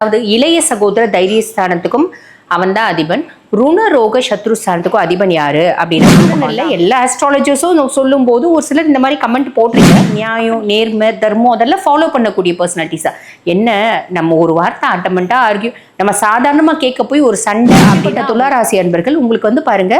அதாவது இளைய சகோதர தைரியஸ்தானத்துக்கும் அவன்தான் அதிபன். ருண ரோக சத்ரு ஸ்தானத்துக்கும் அதிபன் யாரு அப்படின்னா இல்லை எல்லா ஆஸ்ட்ராலஜர்ஸும் சொல்லும் போது ஒரு சிலர் இந்த மாதிரி கமெண்ட் போட்டிருக்க. நியாயம் நேர்மை தர்மம் அதெல்லாம் ஃபாலோ பண்ணக்கூடிய பர்சனாலிட்டிஸா என்ன நம்ம ஒரு வார்த்தை ஆட்டமெண்ட்டாக ஆர்கியூ நம்ம சாதாரணமாக கேட்க போய் ஒரு சண்டை அப்படின்ற துளாராசி அன்பர்கள் உங்களுக்கு வந்து பாருங்க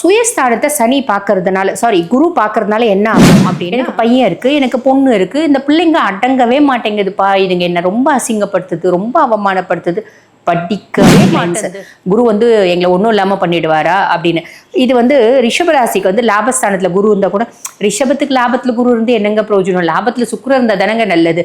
சுயஸ்தானத்தை சனி பார்க்கறதுனால சாரி குரு பார்க்கறதுனால என்ன ஆகும் அப்படின்னு எனக்கு பையன் இருக்கு எனக்கு பொண்ணு இருக்கு இந்த பிள்ளைங்க அடங்கவே மாட்டேங்குதுப்பா இதுங்க என்ன ரொம்ப அசிங்கப்படுத்துது ரொம்ப அவமானப்படுத்துது. படிக்கவே மாட்டேங்குது. குரு வந்து எங்களை ஒன்றும் இல்லாமல் பண்ணிடுவாரா அப்படின்னு. இது வந்து ரிஷபராசிக்கு வந்து லாபஸ்தானத்தில் குரு இருந்தால் கூட ரிஷபத்துக்கு லாபத்தில் குரு இருந்து என்னங்க பிரயோஜனம்? லாபத்தில் சுக்கிரன் இருந்தால் தானங்க நல்லது.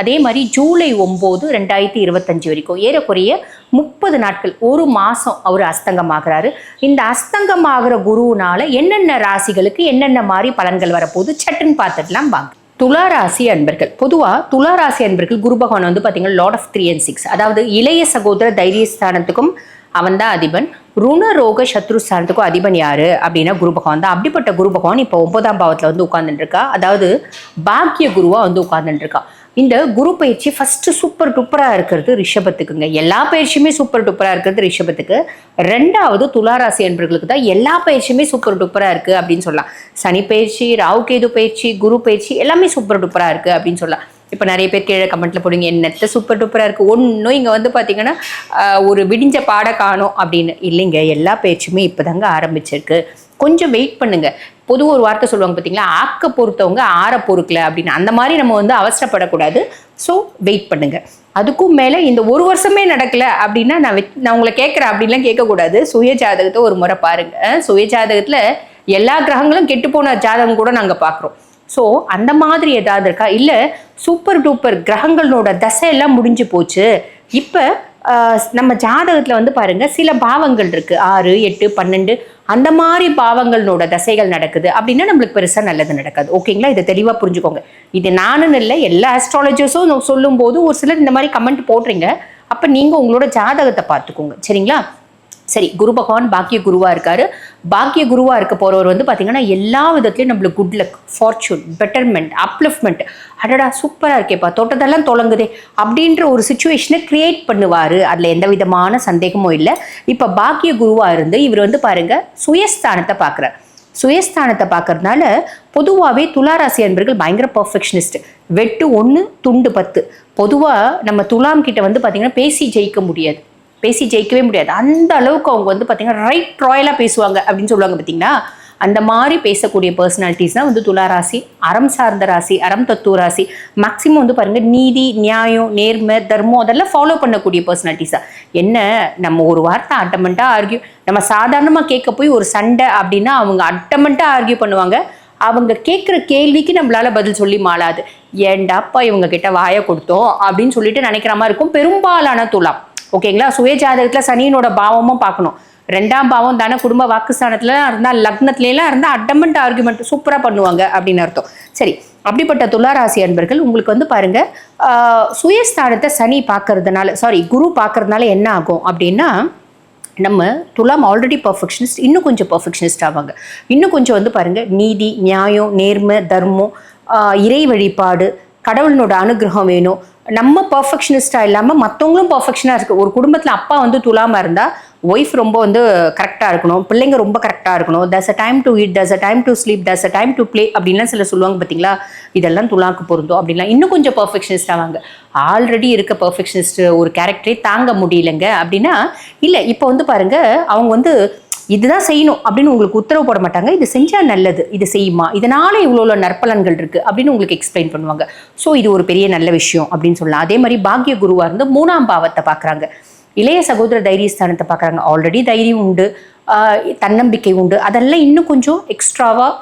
அதே மாதிரி ஜூலை ஒம்பது ரெண்டாயிரத்தி இருபத்தஞ்சு வரைக்கும் ஏறக்குறைய முப்பது நாட்கள் ஒரு மாதம் அவர் அஸ்தங்கமாகிறாரு. இந்த அஸ்தங்கமாகிற குருவினால என்னென்ன ராசிகளுக்கு என்னென்ன மாதிரி பலன்கள் வரப்போகுது சட்டுன்னு பார்த்துடலாம் வாங்க. துளாராசி அன்பர்கள். பொதுவாக துளாராசி அன்பர்கள் குரு பகவான் வந்து பார்த்தீங்கன்னா lord of three and six அதாவது இளைய சகோதர தைரியஸ்தானத்துக்கும் அவன் தான் அதிபன். ருண ரோக சத்ரு ஸ்தானத்துக்கும் அதிபன் யாரு அப்படின்னா குரு பகவான் தான். அப்படிப்பட்ட குரு பகவான் இப்போ ஒன்பதாம் பாவத்தில் வந்து உட்காந்துட்டு இருக்கா. அதாவது பாக்கிய குருவாக வந்து உட்காந்துட்டு இருக்கா. இந்த குரு பயிற்சி ஃபஸ்ட்டு சூப்பர் டூப்பராக இருக்கிறது ரிஷபத்துக்குங்க. எல்லா பயிற்சியுமே சூப்பர் டூப்பராக இருக்கிறது ரிஷபத்துக்கு. ரெண்டாவது துளாராசி என்பர்களுக்கு தான் எல்லா பயிற்சியுமே சூப்பர் டூப்பராக இருக்குது அப்படின்னு சொல்லலாம். சனி பயிற்சி ராகு கேது பயிற்சி குரு பயிற்சி எல்லாமே சூப்பர் டூப்பராக இருக்குது அப்படின்னு சொல்லலாம். இப்போ நிறைய பேர் கீழே கமெண்ட்ல போடுங்க என்னத்த சூப்பர் டூப்பராக இருக்குது ஒன்றும் இங்கே வந்து பார்த்தீங்கன்னா ஒரு விடிஞ்ச பாட காணும் அப்படின்னு. இல்லைங்க எல்லா பயிற்சியுமே இப்போ தாங்க ஆரம்பிச்சிருக்கு. கொஞ்சம் வெயிட் பண்ணுங்க. பொது ஒரு வார்த்தை சொல்லுவாங்க பார்த்தீங்களா ஆக்க பொறுத்தவங்க ஆற பொறுக்கல அப்படின்னு. அந்த மாதிரி நம்ம வந்து அவசரப்படக்கூடாது. ஸோ வெயிட் பண்ணுங்க. அதுக்கும் மேலே இந்த ஒரு வருஷமே நடக்கல அப்படின்னா நான் நான் உங்களை கேட்குறேன். அப்படின்லாம் கேட்கக்கூடாது. சுய ஜாதகத்தை ஒரு முறை பாருங்க. சுய ஜாதகத்தில் எல்லா கிரகங்களும் கெட்டு போன ஜாதகம் கூட நாங்கள் பார்க்குறோம் ஸோ அந்த மாதிரி ஏதாவது இருக்கா? இல்லை சூப்பர் டூப்பர் கிரகங்களோட தசை எல்லாம் முடிஞ்சு போச்சு. இப்போ நம்ம ஜாதகத்தில் வந்து பாருங்கள் சில பாவங்கள் இருக்குது ஆறு எட்டு பன்னெண்டு அந்த மாதிரி பாவங்களோட தசைகள் நடக்குது. அப்படின்னா நம்மளுக்கு பெருசாக நல்லது நடக்காது. ஓகேங்களா இதை தெளிவாக புரிஞ்சுக்கோங்க. இது நானும் இல்லை எல்லா ஆஸ்ட்ராலஜர்ஸும் சொல்லும்போது ஒரு சிலர் இந்த மாதிரி கமெண்ட் போடுறீங்க. அப்போ நீங்கள் உங்களோட ஜாதகத்தை பார்த்துக்கோங்க. சரிங்களா? சரி குரு பகவான் பாக்கிய குருவாக இருக்காரு. பாக்கிய குருவாக இருக்க போகிறவர் வந்து பார்த்திங்கன்னா எல்லா விதத்துலையும் நம்மளுக்கு good luck fortune betterment upliftment அடடா சூப்பராக இருக்கேப்பா தொட்டதெல்லாம் தொலங்குதே அப்படின்ற ஒரு சுச்சுவேஷனை கிரியேட் பண்ணுவார். அதில் எந்த விதமான சந்தேகமும் இல்லை. இப்போ பாக்கிய குருவாக இருந்து இவர் வந்து பாருங்கள் சுயஸ்தானத்தை பார்க்குறார் சுயஸ்தானத்தை பார்க்கறதுனால பொதுவாகவே துளாராசி அன்பர்கள் பயங்கர பர்ஃபெக்ஷனிஸ்ட் வெட்டு ஒன்று துண்டு பத்து. பொதுவாக நம்ம துலாம் கிட்ட வந்து பார்த்தீங்கன்னா பேசி ஜெயிக்க முடியாது. பேசி ஜெயிக்கவே முடியாது. அந்த அளவுக்கு அவங்க வந்து பார்த்தீங்கன்னா ரைட் ராயலாக பேசுவாங்க அப்படின்னு சொல்லுவாங்க பார்த்தீங்களா அந்த மாதிரி பேசக்கூடிய பர்சனாலிட்டிஸ் தான் வந்து துலா ராசி அறம் சார்ந்த ராசி அறம் தத்துவ ராசி. மேக்ஸிமம் வந்து பாருங்க நீதி நியாயம் நேர்மை தர்மம் அதெல்லாம் ஃபாலோ பண்ணக்கூடிய பர்சனாலிட்டிஸா என்ன? நம்ம ஒரு வார்த்தை அட்டமெண்ட்டாக ஆர்கியூ நம்ம சாதாரணமாக கேட்க போய் ஒரு சண்டை அப்படின்னா அவங்க அட்டமெண்ட்டாக ஆர்கியூ பண்ணுவாங்க. அவங்க கேட்குற கேள்விக்கு நம்மளால பதில் சொல்லி மாளாது. ஏண்டாப்பா இவங்க கிட்ட வாயை கொடுத்தோம் அப்படின்னு சொல்லிட்டு நினைக்கிற மாதிரி இருக்கும். பெரும்பாலான துலாம். ஓகேங்களா? சுய ஜாதகத்தில் சனியினோட பாவமும் பார்க்கணும். ரெண்டாம் பாவம் தானே குடும்ப வாக்குஸ்தானத்துலலாம் இருந்தால் லக்னத்துலலாம் இருந்தால் அட்டமெண்ட் ஆர்குமெண்ட் சூப்பராக பண்ணுவாங்க அப்படின்னு அர்த்தம். சரி அப்படிப்பட்ட துளாராசி அன்பர்கள் உங்களுக்கு வந்து பாருங்க சுயஸ்தானத்தை சனி பார்க்கறதுனால சாரி குரு பார்க்கறதுனால என்ன ஆகும் அப்படின்னா நம்ம துலாம் ஆல்ரெடி பர்ஃபெக்ஷனிஸ்ட் இன்னும் கொஞ்சம் பர்ஃபெக்ஷனிஸ்ட் ஆவாங்க. இன்னும் கொஞ்சம் வந்து பாருங்கள் நீதி நியாயம் நேர்மை தர்மம் இறை வழிபாடு கடவுளினோட அனுகிரகம் வேணும். நம்ம பர்ஃபெக்ஷனிஸ்டாக இல்லாமல் மற்றவங்களும் பர்ஃபெக்ஷனாக இருக்குது ஒரு குடும்பத்தில் அப்பா வந்து துலாமல் இருந்தால் ஒய்ஃப் ரொம்ப வந்து கரெக்டாக இருக்கணும். பிள்ளைங்க ரொம்ப கரெக்டாக இருக்கணும். This a time to eat this a time to sleep this a time to play அப்படின்லாம் சில சொல்லுவாங்க பார்த்தீங்களா இதெல்லாம் துலாக்கு பொருந்தும் அப்படின்லாம். இன்னும் கொஞ்சம் பர்ஃபெக்ஷனிஸ்டாக வாங்க ஆல்ரெடி இருக்க பர்ஃபெக்ஷனிஸ்ட் ஒரு கேரக்டரே தாங்க முடியலங்க அப்படின்னா இல்லை இப்போ வந்து பாருங்க அவங்க வந்து இதுதான் செய்யணும் அப்படின்னு உங்களுக்கு உத்தரவு போட மாட்டாங்க. இது செஞ்சால் நல்லது. இது செய்யுமா? இதனால இவ்வளோ நற்பலன்கள் இருக்குது அப்படின்னு உங்களுக்கு எக்ஸ்பிளைன் பண்ணுவாங்க. ஸோ இது ஒரு பெரிய நல்ல விஷயம் அப்படின்னு சொல்லலாம். அதே மாதிரி பாக்கிய குருவாக இருந்து மூணாம் பாவத்தை பார்க்குறாங்க இளைய சகோதர தைரியஸ்தானத்தை பார்க்குறாங்க ஆல்ரெடி தைரியம் உண்டு. தன்னம்பிக்கை உண்டு. அதெல்லாம் இன்னும் கொஞ்சம் எக்ஸ்ட்ராவாக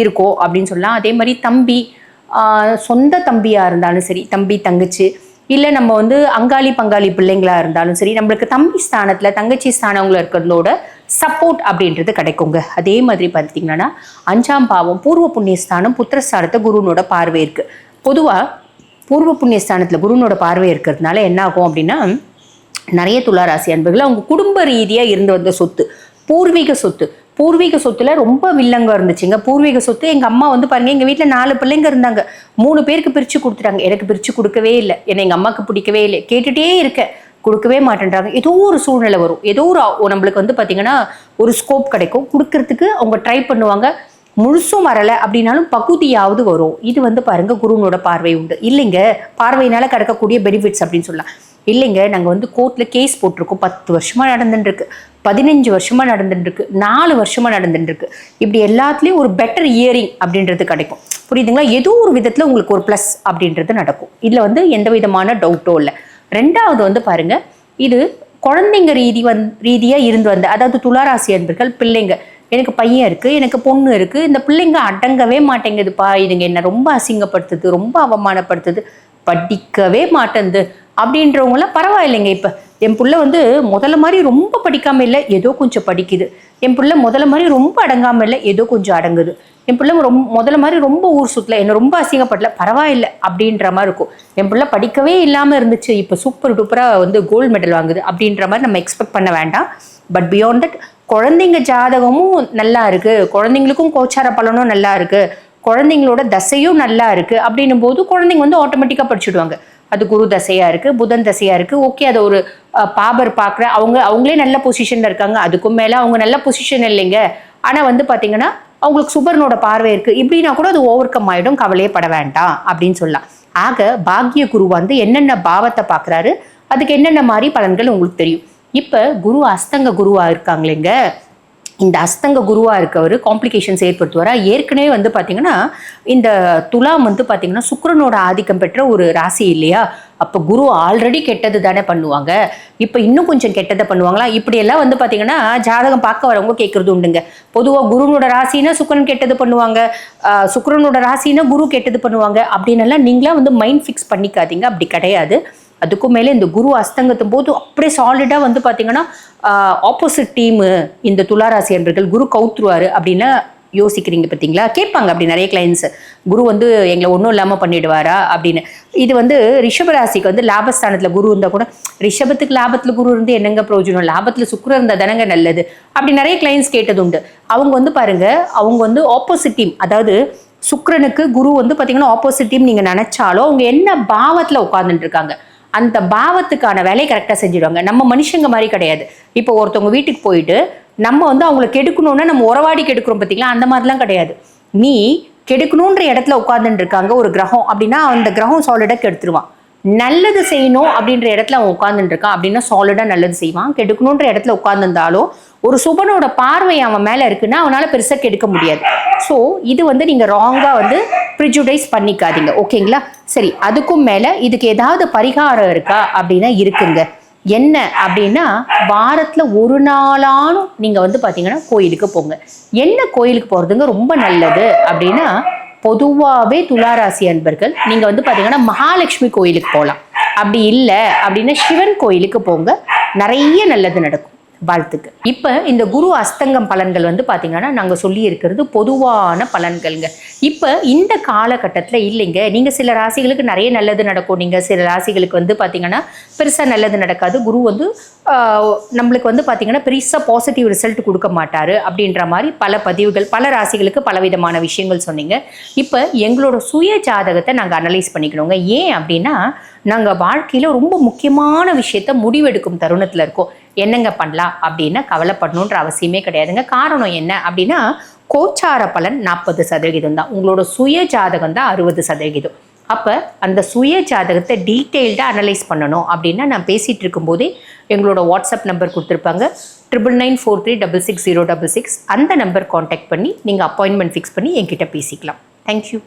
இருக்கும் அப்படின்னு சொல்லலாம். அதே மாதிரி தம்பி சொந்த தம்பியாக இருந்தாலும் சரி தம்பி தங்கச்சி இல்லை நம்ம வந்து அங்காளி பங்காளி பிள்ளைங்களாக இருந்தாலும் சரி நம்மளுக்கு தம்பி ஸ்தானத்தில் தங்கச்சி ஸ்தானங்கள இருக்கிறதோட சப்போர்ட் அப்படின்றது கிடைக்குங்க. அதே மாதிரி பார்த்தீங்கன்னா அஞ்சாம் பாவம் பூர்வ புண்ணியஸ்தானம் புத்திரஸ்தானத்தை குருனோட பார்வை இருக்குது பொதுவாக பூர்வ புண்ணியஸ்தானத்தில் குருனோட பார்வை இருக்கிறதுனால என்ன ஆகும் அப்படின்னா நிறைய துளாராசி அன்பர்கள் அவங்க குடும்ப ரீதியாக இருந்து வந்த சொத்து பூர்வீக சொத்து. பூர்வீக சொத்துல ரொம்ப வில்லங்கம் இருந்துச்சுங்க. பூர்வீக சொத்து எங்கள் அம்மா வந்து பாருங்க எங்கள் வீட்டில் நாலு பிள்ளைங்க இருந்தாங்க. மூணு பேருக்கு பிரித்து கொடுத்துட்டாங்க. எனக்கு பிரித்து கொடுக்கவே இல்லை. என்னை எங்கள் அம்மாவுக்கு பிடிக்கவே இல்லை. கேட்டுகிட்டே இருக்கேன். கொடுக்கவே மாட்டேன்றாங்க. ஏதோ ஒரு சூழ்நிலை வரும். ஏதோ ஒரு நம்மளுக்கு வந்து பார்த்திங்கன்னா ஒரு ஸ்கோப் கிடைக்கும். கொடுக்கறதுக்கு அவங்க ட்ரை பண்ணுவாங்க. முழுசும் வரல அப்படின்னாலும் பகுதியாவது வரும். இது வந்து பாருங்க குருவனோட பார்வை உண்டு. இல்லைங்க பார்வையினால கிடைக்கக்கூடிய பெனிஃபிட்ஸ் அப்படின்னு சொல்லலாம். இல்லைங்க நாங்கள் வந்து கோர்ட்டில் கேஸ் போட்டிருக்கோம். பத்து வருஷமாக நடந்துட்டுருக்கு. பதினஞ்சு வருஷமாக நடந்துட்டுருக்கு. நாலு வருஷமாக நடந்துட்டுருக்கு. இப்படி எல்லாத்துலேயும் ஒரு பெட்டர் இயரிங் அப்படின்றது கிடைக்கும். புரியுதுங்களா? ஏதோ ஒரு விதத்தில் உங்களுக்கு ஒரு ப்ளஸ் அப்படின்றது நடக்கும். இதில் வந்து எந்த விதமான டவுட்டும் இல்லை. ரெண்டாவது வந்து பாருங்க இது குழந்தைங்க ரீதி வந் ரீதியாக இருந்து வந்த அதாவது துளாராசி அன்பர்கள் பிள்ளைங்க. எனக்கு பையன் இருக்கு எனக்கு பொண்ணு இருக்கு இந்த பிள்ளைங்க அடங்கவே மாட்டேங்குதுப்பா. இதுங்க என்ன ரொம்ப அசிங்கப்படுத்துது ரொம்ப அவமானப்படுத்துது. படிக்கவே மாட்டேங்குது அப்படின்றவங்களாம் பரவாயில்லைங்க இப்போ. என் புள்ள வந்து முதல்ல மாதிரி ரொம்ப படிக்காம இல்லை ஏதோ கொஞ்சம் படிக்குது. என் புள்ள முதல்ல மாதிரி ரொம்ப அடங்காம இல்லை ஏதோ கொஞ்சம் அடங்குது. என் பிள்ளை ரொம்ப முதல்ல மாதிரி ரொம்ப ஊர் சுற்றல என்ன ரொம்ப அசிங்கப்படல பரவாயில்லை அப்படின்ற மாதிரி இருக்கும். என் பிள்ளை படிக்கவே இல்லாமல் இருந்துச்சு இப்போ சூப்பர் டூப்பராக வந்து கோல்டு மெடல் வாங்குது அப்படின்ற மாதிரி நம்ம எக்ஸ்பெக்ட் பண்ண வேண்டாம். பட் பியாண்ட் தட் குழந்தைங்க ஜாதகமும் நல்லா இருக்கு. குழந்தைங்களுக்கும் கோச்சார பலனும் நல்லா இருக்கு. குழந்தைங்களோட தசையும் நல்லா இருக்கு. அப்படின்னும் போது குழந்தைங்க வந்து ஆட்டோமேட்டிக்காக படிச்சுடுவாங்க. அது குரு தசையா இருக்கு புதன் தசையா இருக்கு. ஓகே அதை ஒரு பாபர் பார்க்குற அவங்க அவங்களே நல்ல பொசிஷனில் இருக்காங்க. அதுக்கும் மேலே அவங்க நல்ல பொசிஷன் இல்லைங்க. ஆனால் வந்து பார்த்தீங்கன்னா அவங்களுக்கு சுபர்னோட பார்வை இருக்குது இப்படின்னா கூட அது ஓவர் கம் ஆயிடும். கவலையே பட வேண்டாம் அப்படின்னு சொல்லலாம். ஆக பாக்கிய குரு வந்து என்னென்ன பாவத்தை பார்க்குறாரு அதுக்கு என்னென்ன மாதிரி பலன்கள் உங்களுக்கு தெரியும்? இப்போ குரு அஸ்தங்க குருவாக இருக்காங்களேங்க. இந்த அஸ்தங்க குருவாக இருக்கவர் காம்ப்ளிகேஷன்ஸ் ஏற்படுத்துவாரா? ஏற்கனவே வந்து பார்த்திங்கன்னா இந்த துலாம் வந்து பார்த்திங்கன்னா சுக்கரனோட ஆதிக்கம் பெற்ற ஒரு ராசி இல்லையா? அப்போ குரு ஆல்ரெடி கெட்டது தானே பண்ணுவாங்க. இப்போ இன்னும் கொஞ்சம் கெட்டதை பண்ணுவாங்களா? இப்படியெல்லாம் வந்து பார்த்தீங்கன்னா ஜாதகம் பார்க்க வரவங்க கேட்கறது உண்டுங்க. பொதுவாக குருனோட ராசினா சுக்கரன் கெட்டது பண்ணுவாங்க. சுக்கரனோட ராசினா குரு கெட்டது பண்ணுவாங்க. அப்படின்னு எல்லாம் வந்து மைண்ட் ஃபிக்ஸ் பண்ணிக்காதீங்க. அப்படி கிடையாது. அதுக்கும் மேலே இந்த குரு அஸ்தங்கத்தும் போது அப்படியே சாலிடாக வந்து பார்த்தீங்கன்னா ஆப்போசிட் டீமு இந்த துளாராசி அன்பர்கள் குரு கவுத்துருவார் அப்படின்னா யோசிக்கிறீங்க பார்த்தீங்களா? கேட்பாங்க அப்படி நிறைய கிளைண்ட்ஸ் குரு வந்து எங்களை ஒன்றும் இல்லாமல் பண்ணிடுவாரா அப்படின்னு. இது வந்து ரிஷபராசிக்கு வந்து லாபஸ்தானத்தில் குரு இருந்தால் கூட ரிஷபத்துக்கு லாபத்தில் குரு இருந்து என்னங்க பிரயோஜனம்? லாபத்தில் சுக்கரம் இருந்தால் தானங்க நல்லது. அப்படி நிறைய கிளைண்ட்ஸ் கேட்டது உண்டு. அவங்க வந்து பாருங்க அவங்க வந்து ஆப்போசிட் டீம் அதாவது சுக்கரனுக்கு குரு வந்து பார்த்தீங்கன்னா ஆப்போசிட் டீம் நீங்கள் நினச்சாலும் அவங்க என்ன பாவத்தில் உட்காந்துட்டு இருக்காங்க? அந்த பாவத்துக்கான வேலையை கரெக்டாக செஞ்சிடுவாங்க. நம்ம மனுஷங்க மாதிரி கிடையாது. இப்போ ஒருத்தவங்க வீட்டுக்கு போயிட்டு நம்ம வந்து அவங்கள கெடுக்கணும்னா நம்ம உறவாடி கெடுக்கிறோம் பார்த்தீங்களா அந்த மாதிரிலாம் கிடையாது. நீ கெடுக்கணுன்ற இடத்துல உட்கார்ந்துட்டு இருக்காங்க ஒரு கிரகம். அப்படின்னா அந்த கிரகம் சாலிடாக கெடுத்துருவான். நல்லது செய்யணும் அப்படின்ற இடத்துல அவன் உட்கார்ந்துட்டு இருக்கான் அப்படின்னா சாலிடாக நல்லது செய்வான். கெடுக்கணுன்ற இடத்துல உட்கார்ந்துருந்தாலும் ஒரு சுபனோட பார்வை அவன் மேலே இருக்குன்னா அவனால் பெருசாக கெடுக்க முடியாது. ஸோ இது வந்து நீங்கள் ராங்காக வந்து ப்ரிஜுடைஸ் பண்ணிக்காதீங்க. ஓகேங்களா சரி அதுக்கும் மேலே இதுக்கு ஏதாவது பரிகாரம் இருக்கா அப்படின்னா இருக்குங்க. என்ன அப்படின்னா வாரத்தில் ஒரு நாளானும் நீங்கள் வந்து பார்த்தீங்கன்னா கோயிலுக்கு போங்க. என்ன கோயிலுக்கு போகிறதுங்க ரொம்ப நல்லது அப்படின்னா பொதுவாகவே துளாராசி அன்பர்கள் நீங்கள் வந்து பார்த்தீங்கன்னா மகாலட்சுமி கோயிலுக்கு போகலாம் அப்படி இல்லை அப்படின்னா சிவன் கோயிலுக்கு போங்க. நிறைய நல்லது நடக்கும். வாழ்த்துக்கு இப்போ இந்த குரு அஸ்தங்கம் பலன்கள் வந்து பார்த்தீங்கன்னா நாங்கள் சொல்லி இருக்கிறது பொதுவான பலன்கள்ங்க. இப்போ இந்த காலகட்டத்தில் இல்லைங்க. நீங்கள் சில ராசிகளுக்கு நிறைய நல்லது நடக்கும். நீங்கள் சில ராசிகளுக்கு வந்து பார்த்தீங்கன்னா பெருசாக நல்லது நடக்காது. குரு வந்து நம்மளுக்கு வந்து பார்த்தீங்கன்னா பெருசாக பாசிட்டிவ் ரிசல்ட் கொடுக்க மாட்டார் அப்படின்ற மாதிரி பல பதிவுகள் பல ராசிகளுக்கு பலவிதமான விஷயங்கள் சொன்னீங்க. இப்போ எங்களோட சுய ஜாதகத்தை நாங்கள் அனலைஸ் பண்ணிக்கணுங்க. ஏன் அப்படின்னா நாங்கள் வாழ்க்கையில் ரொம்ப முக்கியமான விஷயத்த முடிவெடுக்கும் தருணத்தில் இருக்கோம். என்னங்க பண்ணலாம் அப்படின்னா கவலைப்படணுன்ற அவசியமே கிடையாதுங்க. காரணம் என்ன அப்படின்னா கோச்சார பலன் நாற்பது சதவிகிதம் தான். உங்களோட சுய ஜாதகம் தான் அறுபது சதவிகிதம் அப்போ அந்த சுய ஜாதகத்தை டீட்டெயில்டாக அனலைஸ் பண்ணணும் அப்படின்னா நான் பேசிகிட்டு இருக்கும்போதே எங்களோட வாட்ஸ்அப் நம்பர் கொடுத்துருப்பாங்க. Triple nine four three double six zero double six அந்த நம்பர் காண்டாக்ட் பண்ணி நீங்கள் அப்பாயின்மெண்ட் ஃபிக்ஸ் பண்ணி என்கிட்ட பேசிக்கலாம். தேங்க்யூ